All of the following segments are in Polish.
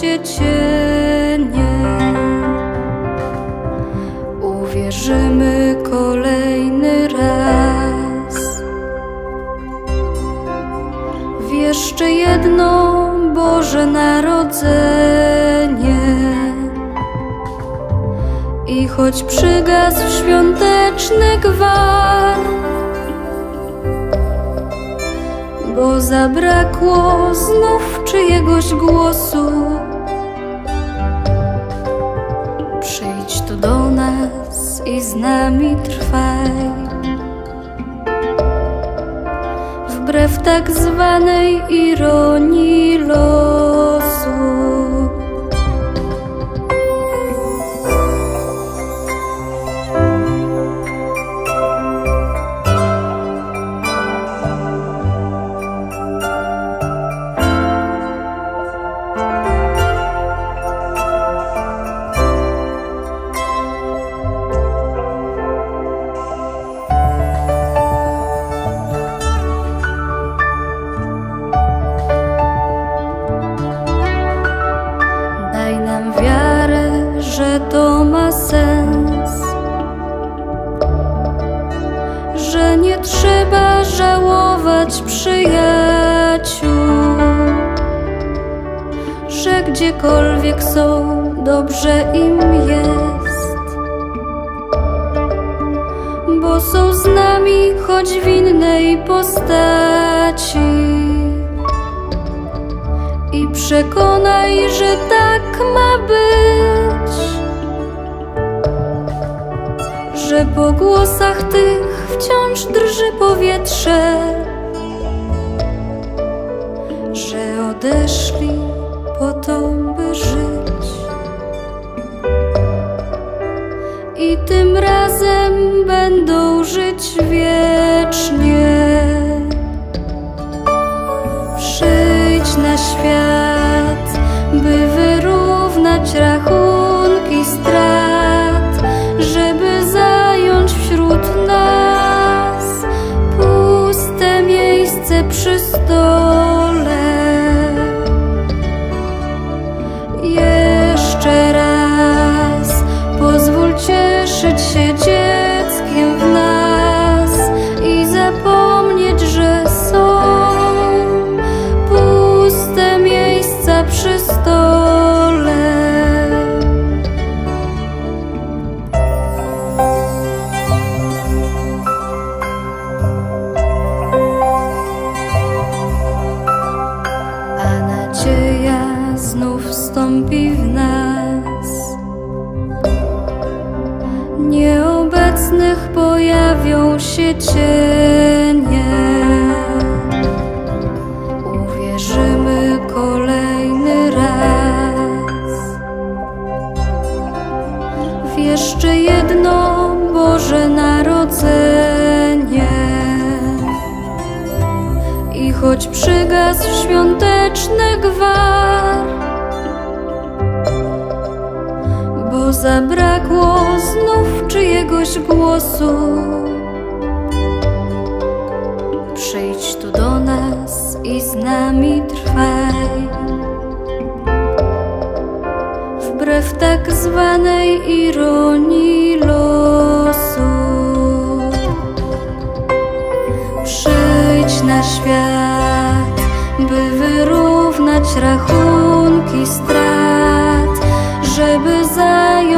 Się cienie. Uwierzymy kolejny raz w jeszcze jedno Boże Narodzenie. I choć przygasł świąteczny gwar, bo zabrakło znów czyjegoś głosu. Tu do nas i z nami trwaj. Wbrew tak zwanej ironii. Przyjaciół, że gdziekolwiek są, dobrze im jest, bo są z nami, choć w innej postaci. I przekonaj, że tak ma być. Że po głosach tych wciąż drży powietrze, że odeszli po to, by żyć. I tym razem będą żyć wiecznie. Przyjdź na świat, by wyrównać rachunki strat, żeby zająć wśród nas puste miejsce przy stole. Nieobecnych pojawią się cienie. Uwierzymy kolejny raz w jeszcze jedno Boże Narodzenie. I choć przygasł świąteczny gwar, zabrakło znów czyjegoś głosu. Przyjdź tu do nas i z nami trwaj. Wbrew tak zwanej ironii losu. Przyjdź na świat, by wyrównać rachunki strat, żeby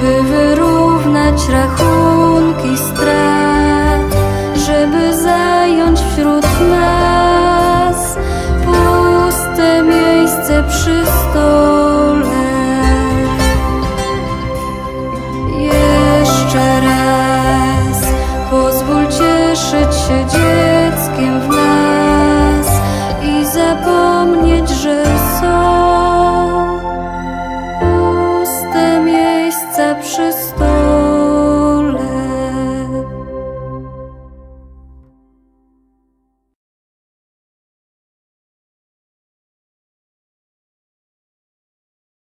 By wyrównać rachunki вернувшись